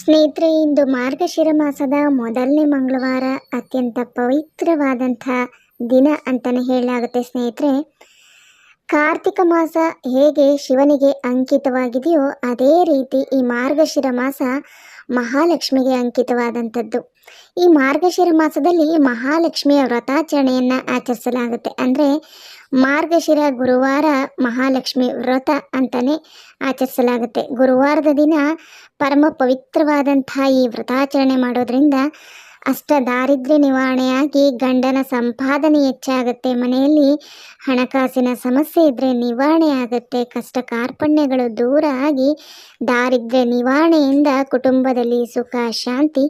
ಸ್ನೇಹಿತರೆ, ಇಂದು ಮಾರ್ಗಶಿರ ಮಾಸದ ಮೊದಲನೇ ಮಂಗಳವಾರ, ಅತ್ಯಂತ ಪವಿತ್ರವಾದಂಥ ದಿನ ಅಂತಲೇ ಹೇಳಲಾಗುತ್ತೆ ಸ್ನೇಹಿತರೆ. ಕಾರ್ತಿಕ ಮಾಸ ಹೇಗೆ ಶಿವನಿಗೆ ಅಂಕಿತವಾಗಿದೆಯೋ, ಅದೇ ರೀತಿ ಈ ಮಾರ್ಗಶಿರ ಮಾಸ ಮಹಾಲಕ್ಷ್ಮಿಗೆ ಅಂಕಿತವಾದಂಥದ್ದು. ಈ ಮಾರ್ಗಶಿರ ಮಾಸದಲ್ಲಿ ಮಹಾಲಕ್ಷ್ಮಿಯ ವ್ರತಾಚರಣೆಯನ್ನು ಆಚರಿಸಲಾಗುತ್ತೆ. ಅಂದರೆ ಮಾರ್ಗಶಿರ ಗುರುವಾರ ಮಹಾಲಕ್ಷ್ಮಿ ವ್ರತ ಅಂತಲೇ ಆಚರಿಸಲಾಗುತ್ತೆ. ಗುರುವಾರದ ದಿನ ಪರಮ ಪವಿತ್ರವಾದಂಥ ಈ ವ್ರತಾಚರಣೆ ಮಾಡೋದ್ರಿಂದ ಅಷ್ಟ ದಾರಿದ್ರ್ಯ ನಿವಾರಣೆಯಾಗಿ ಗಂಡನ ಸಂಪಾದನೆ ಹೆಚ್ಚಾಗುತ್ತೆ. ಮನೆಯಲ್ಲಿ ಹಣಕಾಸಿನ ಸಮಸ್ಯೆ ಇದ್ದರೆ ನಿವಾರಣೆ ಆಗುತ್ತೆ. ಕಷ್ಟ ಕಾರ್ಪಣ್ಯಗಳು ದೂರ ಆಗಿ ದಾರಿದ್ರ್ಯ ನಿವಾರಣೆಯಿಂದ ಕುಟುಂಬದಲ್ಲಿ ಸುಖ, ಶಾಂತಿ,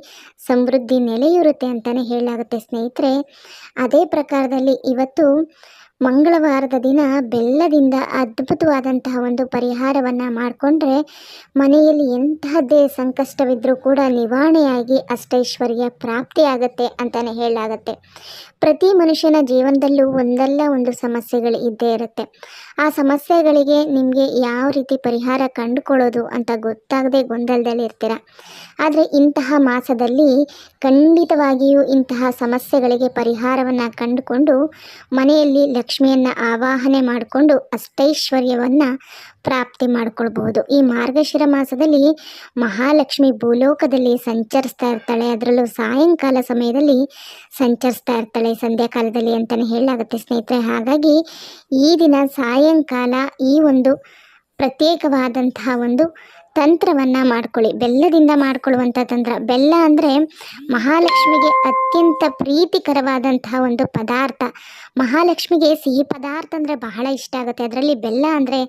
ಸಮೃದ್ಧಿ ನೆಲೆಯೂರುತ್ತೆ ಅಂತಲೇ ಹೇಳಲಾಗುತ್ತೆ. ಸ್ನೇಹಿತರೆ, ಅದೇ ಪ್ರಕಾರದಲ್ಲಿ ಇವತ್ತು ಮಂಗಳವಾರದ ದಿನ ಬೆಲ್ಲದಿಂದ ಅದ್ಭುತವಾದಂತಹ ಒಂದು ಪರಿಹಾರವನ್ನು ಮಾಡಿಕೊಂಡ್ರೆ ಮನೆಯಲ್ಲಿ ಎಂತಹದ್ದೇ ಸಂಕಷ್ಟವಿದ್ದರೂ ಕೂಡ ನಿವಾರಣೆಯಾಗಿ ಅಷ್ಟೈಶ್ವರ್ಯ ಪ್ರಾಪ್ತಿಯಾಗತ್ತೆ ಅಂತಲೇ ಹೇಳಲಾಗತ್ತೆ. ಪ್ರತಿ ಮನುಷ್ಯನ ಜೀವನದಲ್ಲೂ ಒಂದಲ್ಲ ಒಂದು ಸಮಸ್ಯೆಗಳು ಇದ್ದೇ ಇರುತ್ತೆ. ಆ ಸಮಸ್ಯೆಗಳಿಗೆ ನಿಮಗೆ ಯಾವ ರೀತಿ ಪರಿಹಾರ ಕಂಡುಕೊಳ್ಳೋದು ಅಂತ ಗೊತ್ತಾಗದೆ ಗೊಂದಲದಲ್ಲಿ ಇರ್ತೀರ. ಆದರೆ ಇಂತಹ ಮಾಸದಲ್ಲಿ ಖಂಡಿತವಾಗಿಯೂ ಇಂತಹ ಸಮಸ್ಯೆಗಳಿಗೆ ಪರಿಹಾರವನ್ನು ಕಂಡುಕೊಂಡು ಮನೆಯಲ್ಲಿ ಲಕ್ಷ್ಮಿಯನ್ನು ಆವಾಹನೆ ಮಾಡಿಕೊಂಡು ಅಷ್ಟೈಶ್ವರ್ಯವನ್ನು ಪ್ರಾಪ್ತಿ ಮಾಡಿಕೊಳ್ಬಹುದು. ಈ ಮಾರ್ಗಶಿರ ಮಾಸದಲ್ಲಿ ಮಹಾಲಕ್ಷ್ಮಿ ಭೂಲೋಕದಲ್ಲಿ ಸಂಚರಿಸ್ತಾ ಇರ್ತಾಳೆ. ಅದರಲ್ಲೂ ಸಾಯಂಕಾಲ ಸಮಯದಲ್ಲಿ ಸಂಚರಿಸ್ತಾ ಇರ್ತಾಳೆ ಸಂಧ್ಯಾಕಾಲದಲ್ಲಿ ಅಂತಲೇ ಹೇಳಲಾಗುತ್ತೆ ಸ್ನೇಹಿತರೆ. ಹಾಗಾಗಿ ಈ ದಿನ ಸಾಯಂಕಾಲ ಈ ಒಂದು ಪ್ರತ್ಯೇಕವಾದಂತಹ ಒಂದು ತಂತ್ರವನ್ನು ಮಾಡ್ಕೊಳ್ಳಿ. ಬೆಲ್ಲದಿಂದ ಮಾಡ್ಕೊಳ್ಳುವಂಥ ತಂತ್ರ. ಬೆಲ್ಲ ಅಂದರೆ ಮಹಾಲಕ್ಷ್ಮಿಗೆ ಅತ್ಯಂತ ಪ್ರೀತಿಕರವಾದಂತಹ ಒಂದು ಪದಾರ್ಥ. ಮಹಾಲಕ್ಷ್ಮಿಗೆ ಸಿಹಿ ಪದಾರ್ಥ ಅಂದರೆ ಬಹಳ ಇಷ್ಟ ಆಗುತ್ತೆ. ಅದರಲ್ಲಿ ಬೆಲ್ಲ ಅಂದರೆ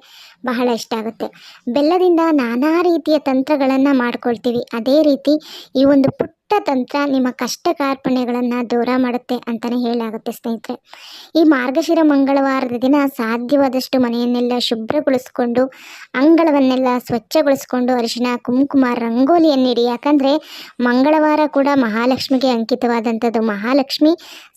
ಬಹಳ ಇಷ್ಟ ಆಗುತ್ತೆ. ಬೆಲ್ಲದಿಂದ ನಾನಾ ರೀತಿಯ ತಂತ್ರಗಳನ್ನು ಮಾಡ್ಕೊಳ್ತೀವಿ. ಅದೇ ರೀತಿ ಈ ಒಂದು ಪುಟ್ಟ ತಂತ್ರ ನಿಮ್ಮ ಕಷ್ಟ ಕಾರ್ಪಣ್ಯಗಳನ್ನು ದೂರ ಮಾಡುತ್ತೆ ಅಂತಲೇ ಹೇಳಾಗುತ್ತೆ ಸ್ನೇಹಿತರೆ. ಈ ಮಾರ್ಗಶಿರ ಮಂಗಳವಾರದ ದಿನ ಸಾಧ್ಯವಾದಷ್ಟು ಮನೆಯನ್ನೆಲ್ಲ ಶುಭ್ರಗೊಳಿಸ್ಕೊಂಡು, ಅಂಗಳವನ್ನೆಲ್ಲ ಸ್ವಚ್ಛಗೊಳಿಸ್ಕೊಂಡು ಅರಿಶಿನ ಕುಂಕುಮ, ರಂಗೋಲಿಯನ್ನಿಡಿ. ಯಾಕಂದರೆ ಮಂಗಳವಾರ ಕೂಡ ಮಹಾಲಕ್ಷ್ಮಿಗೆ ಅಂಕಿತವಾದಂಥದ್ದು. ಮಹಾಲಕ್ಷ್ಮಿ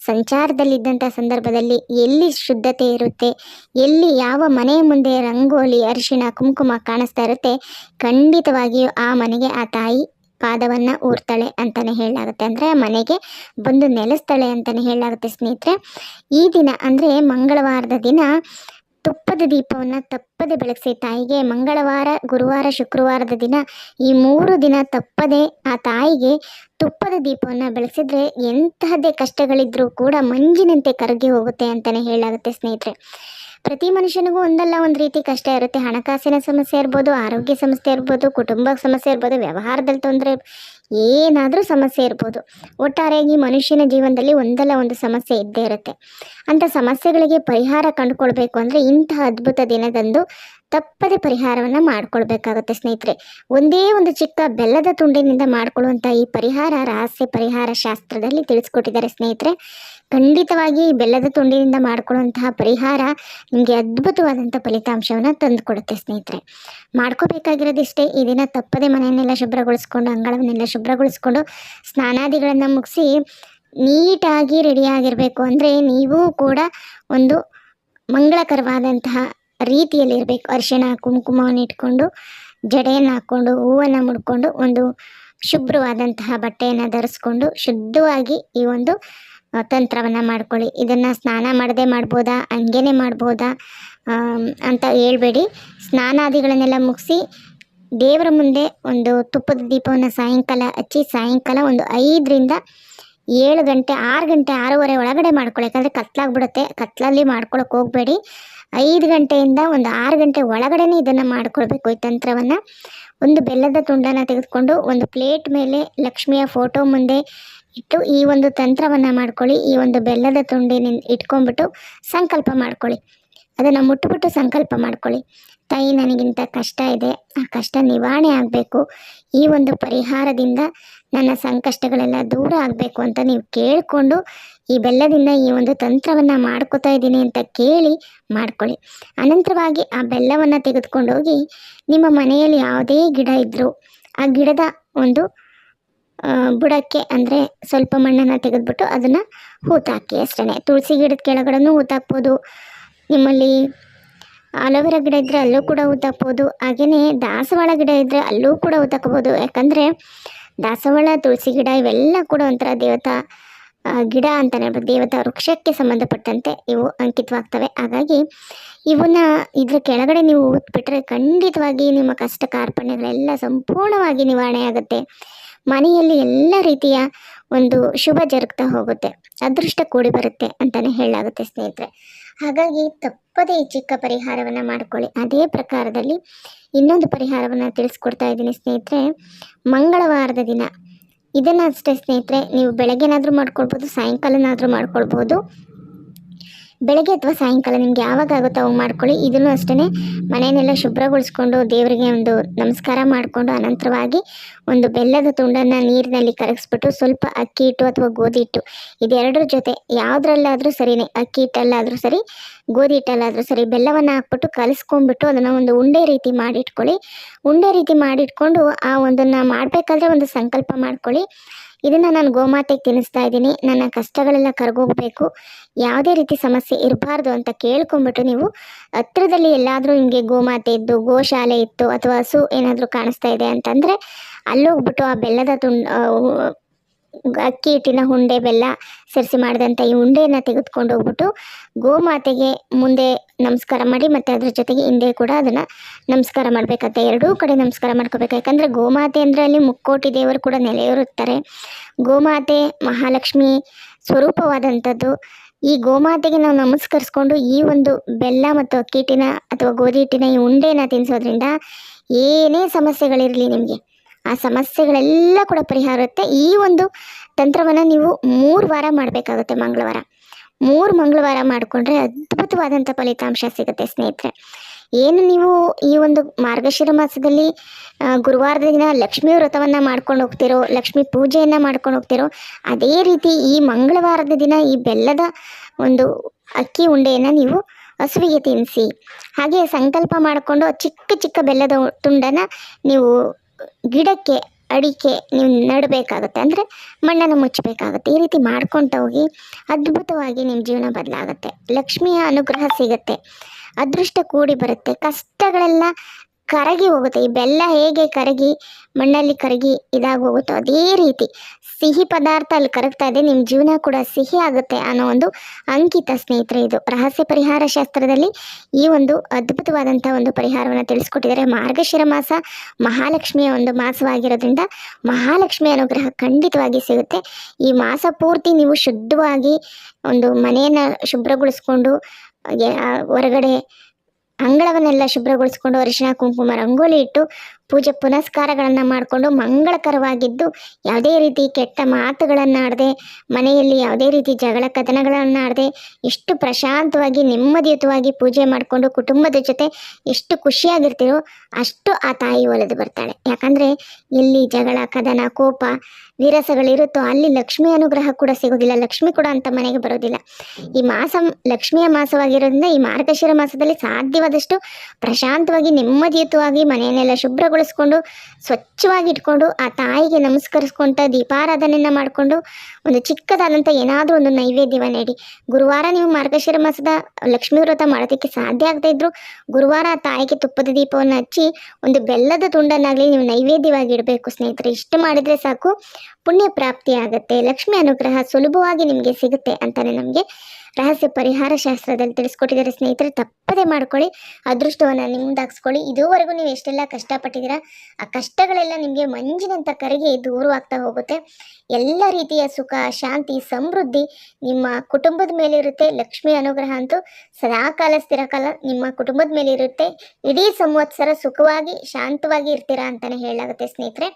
ಸಂಚಾರದಲ್ಲಿದ್ದಂಥ ಸಂದರ್ಭದಲ್ಲಿ ಎಲ್ಲಿ ಶುದ್ಧತೆ ಇರುತ್ತೆ, ಎಲ್ಲಿ ಯಾವ ಮನೆಯ ಮುಂದೆ ರಂಗೋಲಿ, ಅರಿಶಿಣ, ಕುಂಕುಮ ಕಾಣಿಸ್ತಾ ಇರುತ್ತೆ, ಖಂಡಿತವಾಗಿಯೂ ಆ ಮನೆಗೆ ಆ ತಾಯಿ ಪಾದವನ್ನು ಊರ್ತಾಳೆ ಅಂತಾನೆ ಹೇಳಲಾಗುತ್ತೆ. ಅಂದರೆ ಮನೆಗೆ ಬಂದು ನೆಲೆಸ್ತಾಳೆ ಅಂತಾನೆ ಹೇಳಲಾಗುತ್ತೆ ಸ್ನೇಹಿತರೆ. ಈ ದಿನ ಅಂದರೆ ಮಂಗಳವಾರದ ದಿನ ತುಪ್ಪದ ದೀಪವನ್ನು ತಪ್ಪದೆ ಬೆಳಗಿಸಿ ತಾಯಿಗೆ ಮಂಗಳವಾರ, ಗುರುವಾರ, ಶುಕ್ರವಾರದ ದಿನ ಈ ಮೂರು ದಿನ ತಪ್ಪದೆ ಆ ತಾಯಿಗೆ ತುಪ್ಪದ ದೀಪವನ್ನು ಬೆಳೆಸಿದ್ರೆ ಎಂತಹದ್ದೇ ಕಷ್ಟಗಳಿದ್ರೂ ಕೂಡ ಮಂಜಿನಂತೆ ಕರಗಿ ಹೋಗುತ್ತೆ ಅಂತಲೇ ಹೇಳಲಾಗುತ್ತೆ ಸ್ನೇಹಿತರೆ. ಪ್ರತಿ ಮನುಷ್ಯನಿಗೂ ಒಂದಲ್ಲ, ಒಂದು ರೀತಿ ಕಷ್ಟ ಇರುತ್ತೆ. ಹಣಕಾಸಿನ ಸಮಸ್ಯೆ ಇರ್ಬೋದು, ಆರೋಗ್ಯ ಸಮಸ್ಯೆ ಇರ್ಬೋದು, ಕುಟುಂಬ ಸಮಸ್ಯೆ ಇರ್ಬೋದು, ವ್ಯವಹಾರದಲ್ಲಿ ತೊಂದರೆ ಏನಾದರೂ ಸಮಸ್ಯೆ ಇರ್ಬೋದು. ಒಟ್ಟಾರೆಯಾಗಿ ಮನುಷ್ಯನ ಜೀವನದಲ್ಲಿ ಒಂದಲ್ಲ ಒಂದು ಸಮಸ್ಯೆ ಇದ್ದೇ ಇರುತ್ತೆ. ಅಂಥ ಸಮಸ್ಯೆಗಳಿಗೆ ಪರಿಹಾರ ಕಂಡುಕೊಳ್ಬೇಕು ಅಂದರೆ ಇಂತಹ ಅದ್ಭುತ ದಿನದಂದು ತಪ್ಪದೆ ಪರಿಹಾರವನ್ನು ಮಾಡ್ಕೊಳ್ಬೇಕಾಗುತ್ತೆ ಸ್ನೇಹಿತರೆ. ಒಂದೇ ಒಂದು ಚಿಕ್ಕ ಬೆಲ್ಲದ ತುಂಡಿನಿಂದ ಮಾಡ್ಕೊಳ್ಳುವಂಥ ಈ ಪರಿಹಾರ ರಹಸ್ಯ ಪರಿಹಾರ ಶಾಸ್ತ್ರದಲ್ಲಿ ತಿಳಿಸ್ಕೊಟ್ಟಿದ್ದಾರೆ ಸ್ನೇಹಿತರೆ. ಖಂಡಿತವಾಗಿ ಈ ಬೆಲ್ಲದ ತುಂಡಿನಿಂದ ಮಾಡ್ಕೊಳ್ಳುವಂತಹ ಪರಿಹಾರ ನಿಮಗೆ ಅದ್ಭುತವಾದಂಥ ಫಲಿತಾಂಶವನ್ನು ತಂದುಕೊಡುತ್ತೆ ಸ್ನೇಹಿತರೆ. ಮಾಡ್ಕೋಬೇಕಾಗಿರೋದಿಷ್ಟೇ. ಈ ದಿನ ತಪ್ಪದೆ ಮನೆಯನ್ನೆಲ್ಲ ಶುಭ್ರಗೊಳಿಸ್ಕೊಂಡು, ಅಂಗಳವನ್ನೆಲ್ಲ ಶುಭ್ರಗೊಳಿಸ್ಕೊಂಡು ಸ್ನಾನಾದಿಗಳನ್ನು ಮುಗಿಸಿ ನೀಟಾಗಿ ರೆಡಿಯಾಗಿರಬೇಕು ಅಂದರೆ ನೀವು ಕೂಡ ಒಂದು ಮಂಗಳಕರವಾದಂತಹ ರೀತಿಯಲ್ಲಿರಬೇಕು ಅರಿಶಿಣ, ಕುಂಕುಮವನ್ನು ಇಟ್ಕೊಂಡು, ಜಡೆಯನ್ನು ಹಾಕ್ಕೊಂಡು, ಹೂವನ್ನು ಮುಡ್ಕೊಂಡು, ಒಂದು ಶುಭ್ರವಾದಂತಹ ಬಟ್ಟೆಯನ್ನು ಧರಿಸ್ಕೊಂಡು ಶುದ್ಧವಾಗಿ ಈ ಒಂದು ತಂತ್ರವನ್ನು ಮಾಡ್ಕೊಳ್ಳಿ. ಇದನ್ನು ಸ್ನಾನ ಮಾಡದೆ ಮಾಡ್ಬೋದಾ? ಹಂಗೇನೆ ಮಾಡ್ಬೋದಾ? ಅಂತ ಹೇಳ್ಬೇಡಿ. ಸ್ನಾನಾದಿಗಳನ್ನೆಲ್ಲ ಮುಗಿಸಿ ದೇವರ ಮುಂದೆ ಒಂದು ತುಪ್ಪದ ದೀಪವನ್ನು ಸಾಯಂಕಾಲ, ಹಚ್ಚಿ ಸಾಯಂಕಾಲ ಒಂದು ಐದರಿಂದ ಏಳು ಗಂಟೆ, ಆರು ಗಂಟೆ, ಆರೂವರೆ ಒಳಗಡೆ ಮಾಡ್ಕೊಳ್ಳಿ. ಯಾಕಂದರೆ ಕತ್ಲಾಗ್ಬಿಡುತ್ತೆ. ಕತ್ಲಲ್ಲಿ ಮಾಡ್ಕೊಳಕ್ಕೆ ಹೋಗಬೇಡಿ. ಐದು ಗಂಟೆಯಿಂದ ಒಂದು ಆರು ಗಂಟೆ ಒಳಗಡೆನೇ ಇದನ್ನು ಮಾಡ್ಕೊಳ್ಬೇಕು ಈ ತಂತ್ರವನ್ನು. ಒಂದು ಬೆಲ್ಲದ ತುಂಡನ್ನು ತೆಗೆದುಕೊಂಡು ಒಂದು ಪ್ಲೇಟ್ ಮೇಲೆ ಲಕ್ಷ್ಮಿಯ ಫೋಟೋ ಮುಂದೆ ಇಟ್ಟು ಈ ಒಂದು ತಂತ್ರವನ್ನು ಮಾಡ್ಕೊಳ್ಳಿ. ಈ ಒಂದು ಬೆಲ್ಲದ ತುಂಡಿನ ಇಟ್ಕೊಂಡ್ಬಿಟ್ಟು ಸಂಕಲ್ಪ ಮಾಡ್ಕೊಳ್ಳಿ. ಅದನ್ನು ಮುಟ್ಟುಬಿಟ್ಟು ಸಂಕಲ್ಪ ಮಾಡ್ಕೊಳ್ಳಿ. ತಾಯಿ, ನನಗಿಂತ ಕಷ್ಟ ಇದೆ. ಆ ಕಷ್ಟ ನಿವಾರಣೆ ಆಗಬೇಕು. ಈ ಒಂದು ಪರಿಹಾರದಿಂದ ನನ್ನ ಸಂಕಷ್ಟಗಳೆಲ್ಲ ದೂರ ಆಗಬೇಕು ಅಂತ ನೀವು ಕೇಳಿಕೊಂಡು ಈ ಬೆಲ್ಲದಿಂದ ಈ ಒಂದು ತಂತ್ರವನ್ನು ಮಾಡ್ಕೋತಾ ಇದ್ದೀನಿ ಅಂತ ಕೇಳಿ ಮಾಡ್ಕೊಳ್ಳಿ. ಅನಂತರವಾಗಿ ಆ ಬೆಲ್ಲವನ್ನು ತೆಗೆದುಕೊಂಡು ಹೋಗಿ ನಿಮ್ಮ ಮನೆಯಲ್ಲಿ ಯಾವುದೇ ಗಿಡ ಇದ್ದರೂ ಆ ಗಿಡದ ಒಂದು ಬುಡಕ್ಕೆ ಅಂದರೆ ಸ್ವಲ್ಪ ಮಣ್ಣನ್ನು ತೆಗೆದುಬಿಟ್ಟು ಅದನ್ನು ಹೂತಾಕಿ ಅಷ್ಟೇ ತುಳಸಿ ಗಿಡದ ಕೆಳಗಡೆನೂ ಹೂತಾಕ್ಬೋದು. ನಿಮ್ಮಲ್ಲಿ ಆಲೋವೆರಾ ಗಿಡ ಇದ್ದರೆ ಅಲ್ಲೂ ಕೂಡ ಹೂ ಹಾಗೆಯೇ ದಾಸವಾಳ ಗಿಡ ಇದ್ದರೆ ಅಲ್ಲೂ ಕೂಡ ಹೂ ಯಾಕಂದರೆ ದಾಸವಾಳ, ತುಳಸಿ ಗಿಡ ಇವೆಲ್ಲ ಕೂಡ ಒಂಥರ ದೇವತಾ ಗಿಡ ಅಂತ ಹೇಳ್ಬೋದು. ದೇವತಾ ವೃಕ್ಷಕ್ಕೆ ಸಂಬಂಧಪಟ್ಟಂತೆ ಇವು ಅಂಕಿತವಾಗ್ತವೆ. ಹಾಗಾಗಿ ಇವನ್ನ ಇದ್ರ ಕೆಳಗಡೆ ನೀವು ಬಿಟ್ಟರೆ ಖಂಡಿತವಾಗಿ ನಿಮ್ಮ ಕಷ್ಟ ಕಾರ್ಪಣ್ಯಗಳೆಲ್ಲ ಸಂಪೂರ್ಣವಾಗಿ ನಿವಾರಣೆ ಆಗುತ್ತೆ ಮನೆಯಲ್ಲಿ ಎಲ್ಲ ರೀತಿಯ ಒಂದು ಶುಭ ಜರುಗ್ತಾ ಹೋಗುತ್ತೆ. ಅದೃಷ್ಟ ಕೂಡಿ ಬರುತ್ತೆ ಅಂತಲೇ ಹೇಳಾಗುತ್ತೆ ಸ್ನೇಹಿತರೆ. ಹಾಗಾಗಿ ತಪ್ಪದೇ ಚಿಕ್ಕ ಪರಿಹಾರವನ್ನು ಮಾಡ್ಕೊಳ್ಳಿ. ಅದೇ ಪ್ರಕಾರದಲ್ಲಿ ಇನ್ನೊಂದು ಪರಿಹಾರವನ್ನು ತಿಳಿಸ್ಕೊಡ್ತಾ ಇದ್ದೀನಿ ಸ್ನೇಹಿತರೆ. ಮಂಗಳವಾರದ ದಿನ. ಇದನ್ನು ಅಷ್ಟೇ ಸ್ನೇಹಿತರೆ, ನೀವು ಬೆಳಗ್ಗೆನಾದರೂ ಮಾಡ್ಕೊಳ್ಬೋದು, ಸಾಯಂಕಾಲನಾದರೂ ಮಾಡ್ಕೊಳ್ಬೋದು. ಬೆಳಗ್ಗೆ ಅಥವಾ ಸಾಯಂಕಾಲ ನಿಮ್ಗೆ ಯಾವಾಗ ಆಗುತ್ತೋ ಅವಾಗ ಮಾಡ್ಕೊಳ್ಳಿ. ಇದನ್ನು ಅಷ್ಟೇ ಮನೆಯನ್ನೆಲ್ಲ ಶುಭ್ರಗೊಳಿಸ್ಕೊಂಡು ದೇವರಿಗೆ ಒಂದು ನಮಸ್ಕಾರ ಮಾಡಿಕೊಂಡು ಅನಂತರವಾಗಿ ಒಂದು ಬೆಲ್ಲದ ತುಂಡನ್ನು ನೀರಿನಲ್ಲಿ ಕರಗಿಸ್ಬಿಟ್ಟು ಸ್ವಲ್ಪ ಅಕ್ಕಿ ಹಿಟ್ಟು ಅಥವಾ ಗೋಧಿ ಹಿಟ್ಟು, ಇದೆರಡರ ಜೊತೆ ಯಾವುದ್ರಲ್ಲಾದರೂ ಸರಿನೇ ಅಕ್ಕಿ ಹಿಟ್ಟಲ್ಲಾದರೂ ಸರಿ, ಗೋಧಿ ಹಿಟ್ಟಲ್ಲಾದರೂ ಸರಿ ಬೆಲ್ಲವನ್ನು ಹಾಕ್ಬಿಟ್ಟು ಕಲಿಸ್ಕೊಂಡ್ಬಿಟ್ಟು ಅದನ್ನು ಒಂದು ಉಂಡೆ ರೀತಿ ಮಾಡಿಟ್ಕೊಳ್ಳಿ. ಉಂಡೆ ರೀತಿ ಮಾಡಿಟ್ಕೊಂಡು ಆ ಒಂದನ್ನು ಮಾಡಬೇಕಾದ್ರೆ ಒಂದು ಸಂಕಲ್ಪ ಮಾಡ್ಕೊಳ್ಳಿ. ಇದನ್ನು ನಾನು ಗೋಮಾತೆಗೆ ತಿನ್ನಿಸ್ತಾ ಇದ್ದೀನಿ. ನನ್ನ ಕಷ್ಟಗಳೆಲ್ಲ ಕರ್ಗೋಗ್ಬೇಕು. ಯಾವುದೇ ರೀತಿ ಸಮಸ್ಯೆ ಇರಬಾರ್ದು ಅಂತ ಕೇಳ್ಕೊಂಬಿಟ್ಟು ನೀವು. ಹತ್ರದಲ್ಲಿ ಎಲ್ಲಾದರೂ ನಿಮಗೆ ಗೋಮಾತೆ ಇದ್ದು, ಗೋಶಾಲೆ ಇತ್ತು, ಅಥವಾ ಹಸು ಏನಾದರೂ ಕಾಣಿಸ್ತಾ ಇದೆ ಅಂತಂದರೆ, ಅಲ್ಲೋಗ್ಬಿಟ್ಟು ಆ ಬೆಲ್ಲದ ತುಂಡು ಅಕ್ಕಿ ಹಿಟ್ಟಿನ ಉಂಡೆ ಬೆಲ್ಲ ಸೇರಿಸಿ ಮಾಡಿದಂಥ ಈ ಉಂಡೆಯನ್ನು ತೆಗೆದುಕೊಂಡು ಹೋಗ್ಬಿಟ್ಟು ಗೋಮಾತೆಗೆ ಮುಂದೆ ನಮಸ್ಕಾರ ಮಾಡಿ ಮತ್ತು ಅದ್ರ ಜೊತೆಗೆ ಹಿಂದೆ ಕೂಡ ಅದನ್ನು ನಮಸ್ಕಾರ ಮಾಡಬೇಕಂತೆ ಎರಡೂ ಕಡೆ ನಮಸ್ಕಾರ ಮಾಡ್ಕೋಬೇಕು. ಯಾಕಂದರೆ ಗೋಮಾತೆ ಅಂದರೆ ಅಲ್ಲಿ ಮುಕ್ಕೋಟಿ ದೇವರು ಕೂಡ ನೆಲೆಯೂರುತ್ತಾರೆ ಗೋಮಾತೆ ಮಹಾಲಕ್ಷ್ಮಿ ಸ್ವರೂಪವಾದಂಥದ್ದು. ಈ ಗೋಮಾತೆಗೆ ನಾವು ನಮಸ್ಕರಿಸ್ಕೊಂಡು ಈ ಒಂದು ಬೆಲ್ಲ ಮತ್ತು ಅಕ್ಕಿ ಹಿಟ್ಟಿನ ಅಥವಾ ಗೋಧಿ ಹಿಟ್ಟಿನ ಈ ಉಂಡೆನ ತಿನ್ನಿಸೋದ್ರಿಂದ ಏನೇ ಸಮಸ್ಯೆಗಳಿರಲಿ ನಿಮಗೆ ಆ ಸಮಸ್ಯೆಗಳೆಲ್ಲ ಕೂಡ ಪರಿಹಾರ ಇರುತ್ತೆ. ಈ ಒಂದು ತಂತ್ರವನ್ನು ನೀವು ಮೂರು ವಾರ ಮಾಡಬೇಕಾಗುತ್ತೆ ಮಂಗಳವಾರ. ಮೂರು ಮಂಗಳವಾರ ಮಾಡಿಕೊಂಡ್ರೆ ಅದ್ಭುತವಾದಂಥ ಫಲಿತಾಂಶ ಸಿಗುತ್ತೆ ಸ್ನೇಹಿತರೆ. ಏನು ನೀವು ಈ ಒಂದು ಮಾರ್ಗಶಿರ ಮಾಸದಲ್ಲಿ ಗುರುವಾರದ ದಿನ ಲಕ್ಷ್ಮೀ ವ್ರತವನ್ನು ಮಾಡ್ಕೊಂಡು ಹೋಗ್ತಿರೋ, ಲಕ್ಷ್ಮೀ ಪೂಜೆಯನ್ನು ಮಾಡ್ಕೊಂಡು ಹೋಗ್ತಿರೋ, ಅದೇ ರೀತಿ ಈ ಮಂಗಳವಾರದ ದಿನ ಈ ಬೆಲ್ಲದ ಒಂದು ಅಕ್ಕಿ ಉಂಡೆಯನ್ನು ನೀವು ಹಸುವಿಗೆ ತಿನ್ನಿಸಿ ಹಾಗೆ ಸಂಕಲ್ಪ ಮಾಡಿಕೊಂಡು ಚಿಕ್ಕ ಚಿಕ್ಕ ಬೆಲ್ಲದ ತುಂಡನ್ನು ನೀವು ಗಿಡಕ್ಕೆ, ಅಡಿಕೆ ನೀವು ನೆಡಬೇಕಾಗತ್ತೆ. ಅಂದರೆ ಮಣ್ಣನ್ನು ಮುಚ್ಚಬೇಕಾಗತ್ತೆ. ಈ ರೀತಿ ಮಾಡ್ಕೊತ ಹೋಗಿ ಅದ್ಭುತವಾಗಿ ನಿಮ್ಮ ಜೀವನ ಬದಲಾಗುತ್ತೆ. ಲಕ್ಷ್ಮಿಯ ಅನುಗ್ರಹ ಸಿಗುತ್ತೆ. ಅದೃಷ್ಟ ಕೂಡಿ ಬರುತ್ತೆ. ಕಷ್ಟಗಳೆಲ್ಲ ಕರಗಿ ಹೋಗುತ್ತೆ. ಈ ಬೆಲ್ಲ ಹೇಗೆ ಕರಗಿ, ಮಣ್ಣಲ್ಲಿ ಕರಗಿ ಇದಾಗಿ ಹೋಗುತ್ತೋ ಅದೇ ರೀತಿ ಸಿಹಿ ಪದಾರ್ಥ ಅಲ್ಲಿ ಕರಗ್ತಾ ಇದೆ. ನಿಮ್ಮ ಜೀವನ ಕೂಡ ಸಿಹಿ ಆಗುತ್ತೆ ಅನ್ನೋ ಒಂದು ಅಂಕಿತ ಸ್ನೇಹಿತರೆ ಇದು. ರಹಸ್ಯ ಪರಿಹಾರ ಶಾಸ್ತ್ರದಲ್ಲಿ ಈ ಒಂದು ಅದ್ಭುತವಾದಂಥ ಒಂದು ಪರಿಹಾರವನ್ನು ತಿಳಿಸ್ಕೊಟ್ಟಿದ್ದಾರೆ. ಮಾರ್ಗಶಿರ ಮಾಸ ಮಹಾಲಕ್ಷ್ಮಿಯ ಒಂದು ಮಾಸವಾಗಿರೋದ್ರಿಂದ ಮಹಾಲಕ್ಷ್ಮಿ ಅನುಗ್ರಹ ಖಂಡಿತವಾಗಿ ಸಿಗುತ್ತೆ. ಈ ಮಾಸ ಪೂರ್ತಿ ನೀವು ಶುದ್ಧವಾಗಿ ಒಂದು ಮನೆಯನ್ನು ಶುಭ್ರಗೊಳಿಸ್ಕೊಂಡು ಹೊರಗಡೆ ಅಂಗಳವನ್ನೆಲ್ಲ ಶುಭ್ರಗೊಳಿಸಿಕೊಂಡು ಅರಿಶಿಣ ಕುಂಕುಮ ರಂಗೋಲಿ ಇಟ್ಟು ಪೂಜೆ ಪುನಸ್ಕಾರಗಳನ್ನು ಮಾಡಿಕೊಂಡು ಮಂಗಳಕರವಾಗಿದ್ದು ಯಾವುದೇ ರೀತಿ ಕೆಟ್ಟ ಮಾತುಗಳನ್ನು ಆಡದೆ ಮನೆಯಲ್ಲಿ ಯಾವುದೇ ರೀತಿ ಜಗಳ ಕದನಗಳನ್ನು ಆಡದೆ ಎಷ್ಟು ಪ್ರಶಾಂತವಾಗಿ, ನೆಮ್ಮದಿಯುತವಾಗಿ ಪೂಜೆ ಮಾಡಿಕೊಂಡು ಕುಟುಂಬದ ಜೊತೆ ಎಷ್ಟು ಖುಷಿಯಾಗಿರ್ತೀರೋ ಅಷ್ಟು ಆ ತಾಯಿ ಒಲೆದು ಬರ್ತಾಳೆ. ಯಾಕಂದರೆ ಎಲ್ಲಿ ಜಗಳ, ಕದನ, ಕೋಪ, ವಿರಸಗಳಿರುತ್ತೋ ಅಲ್ಲಿ ಲಕ್ಷ್ಮಿ ಅನುಗ್ರಹ ಕೂಡ ಸಿಗೋದಿಲ್ಲ, ಲಕ್ಷ್ಮಿ ಕೂಡ ಅಂತ ಮನೆಗೆ ಬರೋದಿಲ್ಲ. ಈ ಮಾಸ, ಲಕ್ಷ್ಮಿಯ ಮಾಸವಾಗಿರೋದ್ರಿಂದ ಈ ಮಾರ್ಗಶಿರ ಮಾಸದಲ್ಲಿ ಸಾಧ್ಯವಾದಷ್ಟು ಪ್ರಶಾಂತವಾಗಿ, ನೆಮ್ಮದಿಯುತವಾಗಿ ಮನೆಯನ್ನೆಲ್ಲ ಶುಭ್ರಗೊಳಿಸ್ಕೊಂಡು ಸ್ವಚ್ಛವಾಗಿ ಇಟ್ಕೊಂಡು ಆ ತಾಯಿಗೆ ನಮಸ್ಕರಿಸ್ಕೊಂತ ದೀಪಾರಾಧನೆಯನ್ನು ಮಾಡಿಕೊಂಡು, ಒಂದು ಚಿಕ್ಕದಾದಂಥ ಏನಾದರೂ ಒಂದು ನೈವೇದ್ಯವನ್ನು ನೀಡಿ. ಗುರುವಾರ ನೀವು ಮಾರ್ಗಶಿರ ಮಾಸದ ಲಕ್ಷ್ಮೀ ವ್ರತ ಮಾಡೋದಕ್ಕೆ ಸಾಧ್ಯ ಆಗದೇ ಇದ್ದರೂ ಗುರುವಾರ ಆ ತಾಯಿಗೆ ತುಪ್ಪದ ದೀಪವನ್ನು ಹಚ್ಚಿ, ಒಂದು ಬೆಲ್ಲದ ತುಂಡನ್ನಾಗಲಿ ನೀವು ನೈವೇದ್ಯವಾಗಿ ಇಡಬೇಕು ಸ್ನೇಹಿತರೆ. ಇಷ್ಟು ಮಾಡಿದರೆ ಸಾಕು ಪುಣ್ಯ ಪ್ರಾಪ್ತಿ ಆಗುತ್ತೆ. ಲಕ್ಷ್ಮಿ ಅನುಗ್ರಹ ಸುಲಭವಾಗಿ ನಿಮಗೆ ಸಿಗುತ್ತೆ ಅಂತಲೇ ನಮಗೆ ರಹಸ್ಯ ಪರಿಹಾರ ಶಾಸ್ತ್ರದಲ್ಲಿ ತಿಳಿಸ್ಕೊಟ್ಟಿದ್ದಾರೆ ಸ್ನೇಹಿತರೆ, ತಪ್ಪದೇ ಮಾಡ್ಕೊಳ್ಳಿ. ಅದೃಷ್ಟವನ್ನು ನಿಮ್ದಾಗಿಸ್ಕೊಳ್ಳಿ ಇದುವರೆಗೂ ನೀವು ಎಷ್ಟೆಲ್ಲ ಕಷ್ಟಪಟ್ಟಿದ್ದೀರಾ, ಆ ಕಷ್ಟಗಳೆಲ್ಲ ನಿಮಗೆ ಮಂಜಿನಂಥ ಕರೆಗೆ ದೂರವಾಗ್ತಾ ಹೋಗುತ್ತೆ. ಎಲ್ಲ ರೀತಿಯ ಸುಖ, ಶಾಂತಿ, ಸಮೃದ್ಧಿ ನಿಮ್ಮ ಕುಟುಂಬದ ಮೇಲೆ ಇರುತ್ತೆ. ಲಕ್ಷ್ಮಿ ಅನುಗ್ರಹ ಅಂತೂ ಸದಾಕಾಲ ಸ್ಥಿರಕಾಲ ನಿಮ್ಮ ಕುಟುಂಬದ ಮೇಲೆ ಇರುತ್ತೆ. ಇಡೀ ಸಂವತ್ಸರ ಸುಖವಾಗಿ, ಶಾಂತವಾಗಿ ಇರ್ತೀರಾ ಅಂತಲೇ ಹೇಳಲಾಗುತ್ತೆ ಸ್ನೇಹಿತರೆ.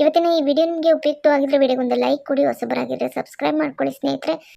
ಇವತ್ತಿನ ಈ ವಿಡಿಯೋ ನಿಮಗೆ ಉಪಯುಕ್ತವಾಗಿದ್ದರೆ ವಿಡಿಯೋಗೊಂದು ಲೈಕ್ ಕೊಡಿ ಹೊಸಬರಾಗಿದ್ದರೆ ಸಬ್ಸ್ಕ್ರೈಬ್ ಮಾಡ್ಕೊಳ್ಳಿ ಸ್ನೇಹಿತರೆ.